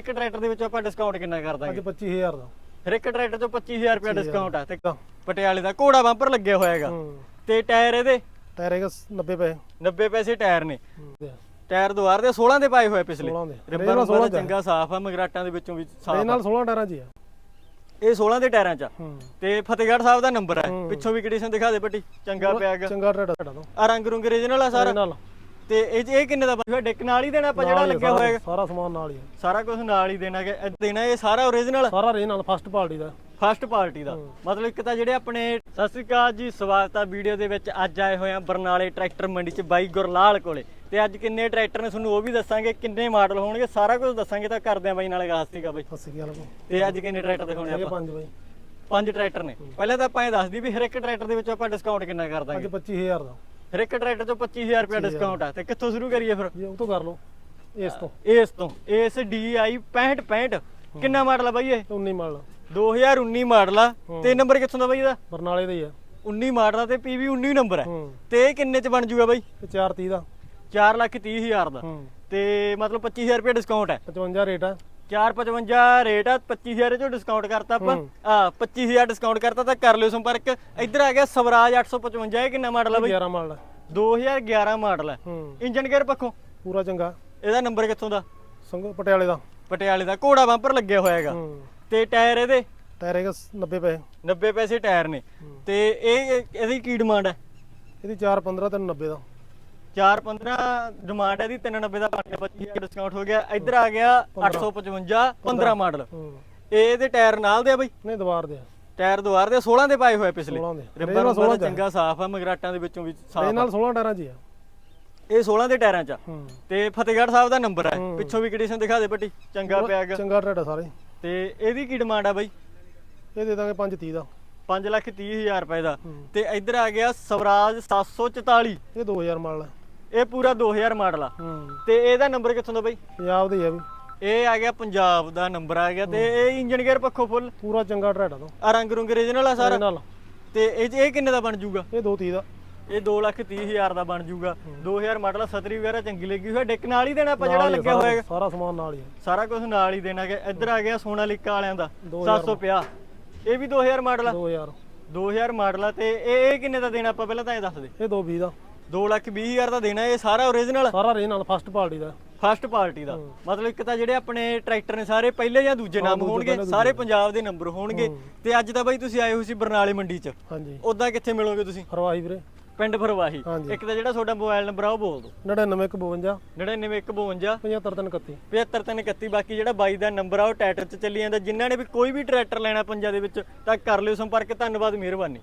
ਇੱਕ ਟਰੈਕਟਰ ਦੇ ਵਿੱਚ ਆਪਾਂ ਡਿਸਕਾਊਂਟ ਕਿੰਨਾ ਕਰ ਅੱਜ ਦਾਂਗੇ 25000 ਦਾ। ਹਰ ਇੱਕ ਟਰੈਕਟਰ ਚੋਂ 25000 ਰੁਪਏ ਡਿਸਕਾਊਂਟ ਆ ਤੇ ਤਾਂ ਪਟਿਆਲੇ ਦਾ ਘੋੜਾ ਬੰਪਰ ਲੱਗਿਆ ਹੋਇਆ ਹੈਗਾ। ਤੇ ਟਾਇਰ ਇਹਦੇ? ਟਾਇਰ ਹੈਗਾ 90 ਪੈਸੇ। 90 ਪੈਸੇ ਟਾਇਰ ਨੇ। ਟਾਇਰ ਦੁਆਰ ਦੇ 16 ਦੇ ਪਾਏ ਹੋਏ ਪਿਛਲੇ। 16 ਦੇ। ਰਿਬਨ ਇਹਦੇ ਨਾਲ ਬੜਾ 16 ਚ ਚੰਗਾ ਸਾਫ਼ ਆ ਮਗਰਾਟਾਂ ਦੇ ਵਿੱਚੋਂ ਵੀ ਇਹ ਸਾਫ਼ ਆ। ਨਾਲ 16 ਟਾਇਰਾਂ 'ਚ ਆ। ਇਹ 16 ਦੇ ਟਾਇਰਾਂ 'ਚ ਆ। ਤੇ ਫਤਿਹਗੜ੍ਹ ਸਾਹਿਬ ਦਾ ਨੰਬਰ ਹੈ ਹੂੰ। ਪਿੱਛੋਂ ਵੀ ਕੰਡੀਸ਼ਨ ਦਿਖਾ ਦੇ ਬੱਟੀ। ਚੰਗਾ ਪਿਆ ਹੈਗਾ। ਚੰਗਾ ਤੋਂ। ਆ ਰੰਗ ਰੁੰਗ ਰੀਜਨਲ ਆ ਸਾਰਾ? ਤੇ ਇਹ 'ਚ- ਇਹ ਕਿੰਨੇ ਦਾ ਬਣੂਗਾ ਡਿੱਕ ਨਾਲ ਹੀ ਦੇਣਾ ਆਪਾਂ ਜਿਹੜਾ ਨਾਲ ਹੀ ਆ, ਲੱਗਿਆ ਸਾਰਾ- ਹੋਇਆ ਹੈਗਾ। ਸਾਰਾ ਸਮਾਨ ਨਾਲ ਹੀ ਆ। ਸਾਰਾ ਕੁਝ ਨਾਲ ਹੀ ਦੇਣਾ ਕਿ ਦੇਣਾ ਇਹ ਸਾਰਾ ਓਰੀਜਨਲ ਸਾਰਾ ਰੇ ਨਾਲ ਫਸਟ ਪਾਰਟੀ ਦਾ। ਫਸਟ ਪਾਰਟੀ ਦਾ। ਮਤਲਬ ਇੱਕ ਤਾਂ ਜਿਹੜੇ ਆਪਣੇ ਸਤਿ ਸ੍ਰੀ ਅਕਾਲ ਜੀ ਸਵਾਗਤ ਆ ਵੀਡੀਓ ਦੇ ਵਿੱਚ। ਅੱਜ ਆਏ ਹੋਏ ਆ ਬਰਨਾਲੇ ਟਰੈਕਟਰ ਮੰਡੀ 'ਚ ਬਾਈ ਗੁਰਲਾਲ ਕੋਲੇ। ਤੇ ਅੱਜ ਕਿੰਨੇ ਟਰੈਕਟਰ ਨੇ ਤੁਹਾਨੂੰ ਉਹ ਵੀ ਦੱਸਾਂਗੇ ਕਿੰਨੇ ਮਾਡਲ ਹੋਣਗੇ ਸਾਰਾ ਕੁਝ ਦੱਸਾਂਗੇ ਤਾਂ ਕਰਦੇ ਆ ਬਾਈ ਨਾਲੇ ਗਾਸ ਸੀਗਾ ਬਾਈ। ਫਸੀ ਗਿਆ ਲਗੋ ਤੇ ਅੱਜ ਕਿੰਨੇ ਟਰੈਕਟਰ ਦਿਖਾਉਣੇ ਆਪਾਂ? ਪੰਜ ਬਾਈ। ਪੰਜ ਟਰੈਕਟਰ ਨੇ। ਪਹਿਲਾਂ ਤਾਂ ਆਪਾਂ ਇਹ ਦੱਸ ਦਈਏ ਵੀ ਹਰ ਇੱਕ ਟਰੈਕਟਰ ਦੇ ਵਿੱਚ ਆਪਾਂ ਡਿਸਕਾਊਂਟ ਕਿੰਨਾ ਕਰ ਅੱਜ ਦਾਂਗੇ 25000 ਦਾ। ਹਰ ਇੱਕ ਟਰੈਕਟਰ 'ਚੋਂ 25000 ਰੁਪਏ ਡਿਸਕਾਊਂਟ ਆ। ਤੇ ਕਿੱਥੋਂ ਸ਼ੁਰੂ ਕਰੀਏ ਫਿਰ? ਇਹ ਉਹ ਤੋਂ ਕਰ ਲਓ। ਇਸ ਤੋਂ। ਇਸ ਤੋਂ। ਇਸ DI 65 65 ਕਿੰਨਾ ਮਾਡਲ ਆ ਬਾਈ ਇਹ? 19 ਮਾਡਲ 2019 ਮਾਡਲ ਆ। ਤੇ ਨੰਬਰ ਕਿੱਥੋਂ ਦਾ ਬਾਈ ਇਹਦਾ? ਬਰਨਾਲੇ ਦਾ ਹੀ ਆ। 19 ਮਾਡਲ ਆ ਤੇ PV 19 ਨੰਬਰ ਹੈ। ਤੇ ਇਹ ਕਿੰਨੇ ਚ ਬਣ ਜੂਗਾ ਬਾਈ? ਤੇ 430 ਦਾ। 4 ਲੱਖ 30 ਹਜ਼ਾਰ ਦਾ। ਤੇ ਮਤਲਬ 25000 ਰੁਪਏ ਡਿਸਕਾਊਂਟ ਹੈ 55 ਰੇਟ ਆ। 455 ਰੇਟ ਆ 25000 ਚੋਂ ਡਿਸਕਾਊਂਟ ਕਰਤਾ ਆਪਾਂ। ਆ 25000 ਡਿਸਕਾਊਂਟ ਕਰਤਾ ਤਾਂ ਕਰ ਲਿਓ ਸੰਪਰਕ। ਇੱਧਰ ਆ ਗਿਆ ਸਵਰਾਜ 855 ਇਹ ਕਿੰਨਾ ਮਾਡਲ ਆ ਬਾਈ? 11 ਮਾਡਲ ਆ। 2011 ਮਾਡਲ ਹੈ। ਇੰਜਨ ਗੇਅਰ ਪੱਖੋਂ? ਪੂਰਾ ਚੰਗਾ। ਇਹਦਾ ਨੰਬਰ ਕਿੱਥੋਂ ਦਾ? ਸੰਗ ਪਟਿਆਲੇ ਦਾ। ਪਟਿਆਲੇ ਦਾ। ਘੋੜਾ ਬੰਪਰ ਲੱਗਿਆ ਹੋਇਆ ਹੈਗਾ। ਤੇ ਟਾਇਰ ਇਹਦੇ? ਟਾਇਰ ਹੈਗਾ 90 ਪੈਸੇ। 90 ਪੈਸੇ ਟਾਇਰ ਨੇ। ਤੇ ਇਹ ਇਹਦੀ ਕੀ ਡਿਮਾਂਡ ਹੈ ਇਹਦੀ 415 ਤੇ 90 ਦਾ। 415 ਡਿਮਾਂਡ ਹੈ ਦੀ 390 ਦਾ ਬਣ ਗਿਆ 25 ਡਿਸਕਾਊਂਟ ਹੋ ਗਿਆ। ਇੱਧਰ ਆ ਗਿਆ 855 15 ਮਾਡਲ ਇਹ ਇਹਦੇ ਟਾਇਰ ਨਾਲ ਦੇ ਆ ਬਈ? ਨਹੀਂ ਦਵਾਰ ਦੇ ਆ, ਟਾਇਰ ਦੁਆਰ ਦੇ 16 ਦੇ ਪਾਏ ਹੋਏ ਪਿਛਲੇ। 16 ਦੇ। ਰਿਬਨ ਬੜਾ ਚੰਗਾ ਸਾਫ਼ ਆ ਮਗਰਾਟਾਂ ਦੇ ਵਿੱਚੋਂ ਵੀ ਇਹ ਸਾਫ਼ ਆ। ਨਾਲ 16 ਟਾਇਰਾਂ 'ਚ ਆ। ਇਹ 16 ਦੇ ਟਾਇਰਾਂ 'ਚ ਆ। ਤੇ ਫਤਿਹਗੜ੍ਹ ਸਾਹਿਬ ਦਾ ਨੰਬਰ ਹੈ। ਪਿੱਛੋਂ ਵੀ ਕੰਡੀਸ਼ਨ ਦਿਖਾ ਦੇ ਬੱਟੀ ਚੰਗਾ ਪਿਆ ਹੈਗਾ ਚੰਗਾ ਟਰੈਕਟਰ ਸਾਰੇ। ਤੇ ਇਹਦੀ ਕੀ ਡਿਮਾਂਡ ਆ ਬਈ? ਇਹ ਦੇ ਦਾਂਗੇ 530 ਦਾ। 5 ਲੱਖ 30 ਹਜ਼ਾਰ ਰੁਪਏ ਦਾ। ਤੇ ਇੱਧਰ ਆ ਗਿਆ ਸਵਰਾਜ 744 ਇਹ 2000 ਮਾਡਲ ਆ। ਇਹ ਪੂਰਾ 2000 ਮਾਡਲ ਆ। ਹੂੰ। ਤੇ ਇਹਦਾ ਨੰਬਰ ਕਿੱਥੋਂ ਦਾ ਬਈ? ਪੰਜਾਬ ਦੇ ਹੀ ਆ ਵੀ ਇਹ ਆ ਗਿਆ ਪੰਜਾਬ ਦਾ ਨੰਬਰ ਆ ਗਿਆ ਤੇ ਇਹ ਇੰਜਨ ਗੇਅਰ ਪੱਖੋਂ ਫੁੱਲ। ਪੂਰਾ ਚੰਗਾ ਟਰੈਕਟਰ ਤੋਂ। ਆ ਰੰਗ ਰੁੰਗ ਰੀਜਨਲ ਆ ਸਾਰਾ। ਨਾਲ ਤੇ ਇਹ 'ਚ ਇਹ ਕਿੰਨੇ ਦਾ ਬਣ ਜੂਗਾ? ਇਹ 230 ਦਾ। ਇਹ 2 ਲੱਖ 30 ਹਜ਼ਾਰ ਦਾ ਬਣ ਜੂਗਾ। 2000 ਮਾਡਲ ਆ, ਸਤਰੀ ਵਗੈਰਾ ਚੰਗੀ ਲੱਗੀ ਹੋਇਆ ਡਿੱਕ ਨਾਲ ਹੀ ਦੇਣਾ ਆਪਾਂ ਜਿਹੜਾ ਨਾਲ ਹੀ ਆ, ਲੱਗਿਆ ਸਾਰਾ- ਹੋਇਆ ਸਾਰਾ ਸਮਾਨ ਨਾਲ ਹੀ ਆ। ਸਾਰਾ ਕੁਝ ਨਾਲ ਹੀ ਦੇਣਾ ਕਿ ਇੱਧਰ ਆ ਗਿਆ ਸੋਨਾਲੀਕਾ ਵਾਲਿਆਂ ਦਾ 2000 750 ਇਹ ਵੀ 2000 ਮਾਡਲ ਆ। 2000 2000 ਮਾਡਲ ਆ ਤੇ ਇਹ ਇਹ ਕਿੰਨੇ ਦਾ ਦੇਣਾ ਆਪਾਂ? ਪਹਿਲਾਂ ਤਾਂ ਇਹ ਦੱਸ ਦੇ। ਇਹ 220 ਦਾ। 2 ਲੱਖ 20 ਹਜ਼ਾਰ ਦਾ ਦੇਣਾ ਇਹ ਸਾਰਾ ਓਰੀਜਨਲ ਸਾਰਾ ਰੇ ਨਾਲ ਫਸਟ ਪਾਰਟੀ ਦਾ। ਫਸਟ ਪਾਰਟੀ ਦਾ। ਮਤਲਬ ਇੱਕ ਤਾਂ ਜਿਹੜੇ ਆਪਣੇ ਟਰੈਕਟਰ ਨੇ ਸਾਰੇ ਪਹਿਲੇ ਜਾਂ ਦੂਜੇ ਨਾਮ ਹੋਣਗੇ ਸਾਰੇ ਪੰਜਾਬ ਦੇ ਨੰਬਰ ਹੋਣਗੇ। ਤੇ ਅੱਜ ਤਾਂ ਬਾਈ ਤੁਸੀਂ ਆਏ ਹੋ ਸੀ ਬਰਨਾਲੇ ਮੰਡੀ 'ਚ। ਹਾਂਜੀ। ਉਦਾਂ ਕਿੱਥੇ ਮਿਲੋਗੇ ਤੁਸੀਂ? ਫਰਵਾਹੀ ਵੀਰੇ। ਪਿੰਡ ਫਰਵਾਹੀ। ਇੱਕ ਤਾਂ ਜਿਹੜਾ ਤੁਹਾਡਾ ਮੋਬਾਈਲ ਨੰਬਰ ਆ ਉਹ ਬੋਲ ਦਿਓ। 9952 99152 75331 75331 ਬਾਕੀ ਜਿਹੜਾ ਬਾਈ ਦਾ ਨੰਬਰ ਆ ਉਹ ਟਾਈਟਲ 'ਚ ਚੱਲੀ ਜਾਂਦਾ। ਜਿਨ੍ਹਾਂ ਨੇ ਵੀ ਕੋਈ ਵੀ ਟਰੈਕਟਰ ਲੈਣਾ ਪੰਜਾਂ ਦੇ ਵਿੱਚ ਤਾਂ ਕਰ ਲਿਓ ਸੰਪਰਕ। ਧੰਨਵਾਦ ਮਿਹਰਬਾਨੀ।